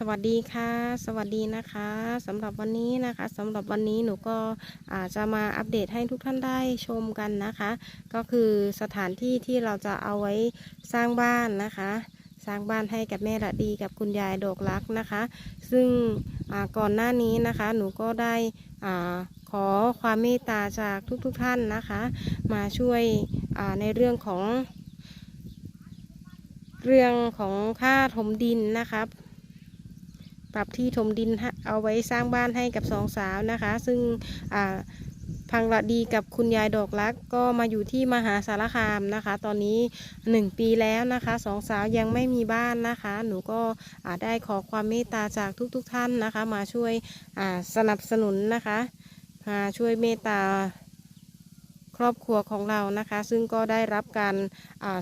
สวัสดีค่ะ สวัสดีนะคะสำหรับวันนี้นะคะสำหรับวันนี้หนูก็อาจจะมาอัปเดตให้ทุกท่านได้ชมกันนะคะ ก็คือสถานที่ที่เราจะเอาไว้สร้างบ้านนะคะ สร้างบ้านให้กับแม่ระดีกับคุณยายดอกรักนะคะ ซึ่งก่อนหน้านี้นะคะหนูก็ได้ขอความเมตตาจากทุกๆทท่านนะคะ มาช่วยในเรื่องของ เรื่องของค่าถมดินนะคะ ปรับที่ถมดินเอาไว้สร้างบ้านให้กับสองสาวนะคะ ซึ่งพังระดีกับคุณยายดอกรักก็มาอยู่ที่มหาสารคามนะคะ ตอนนี้หนึ่งปีแล้วนะคะสองสาวยังไม่มีบ้านนะคะ หนูก็ได้ขอความเมตตาจากทุกๆทท่านนะคะ มาช่วยสนับสนุนนะคะมาช่วยเมตตา ครอบครัวของเรานะคะ ซึ่งก็ได้รับการ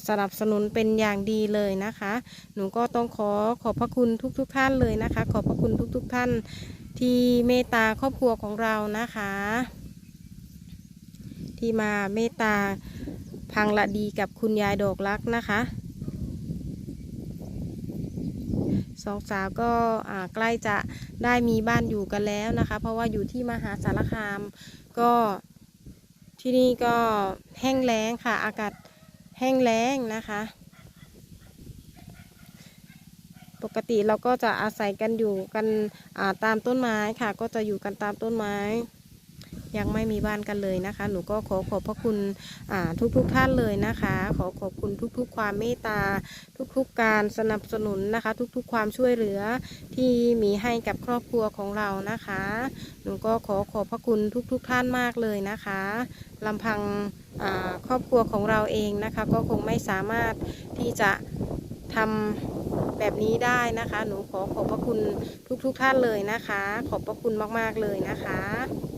สนับสนุนเป็นอย่างดีเลยนะคะ หนูก็ต้องขอขอบพระคุณทุกๆทท่านเลยนะคะ ขอบพระคุณทุกๆทท่านที่เมตตาครอบครัวของเรานะคะ ที่มาเมตตาพังละดีกับคุณยายดอกรักนะคะสองสาวก็ใกล้จะได้มีบ้านอยู่กันแล้วนะคะ เพราะว่าอยู่ที่มหาสารคามก็ ที่นี่ก็แห้งแล้งค่ะ อากาศแห้งแล้งนะคะ ปกติเราก็จะอาศัยกันอยู่กันตามต้นไม้ค่ะ ก็จะอยู่กันตามต้นไม้ ยังไม่มีบ้านกันเลยนะคะ หนูก็ขอขอบพระคุณอ่าทุกๆทท่านเลยนะคะ ขอขอบคุณทุกๆ ความเมตตา ทุกๆ การสนับสนุนนะคะ ทุกๆ ความช่วยเหลือที่มีให้กับครอบครัวของเรานะคะ หนูก็ขอขอบพระคุณทุกๆทท่านมากเลยนะคะลำพังครอบครัวของเราเองนะคะ ก็คงไม่สามารถที่จะทำแบบนี้ได้นะคะ หนูขอขอบพระคุณทุกๆทท่านเลยนะคะ ขอบพระคุณมากๆเลยนะคะ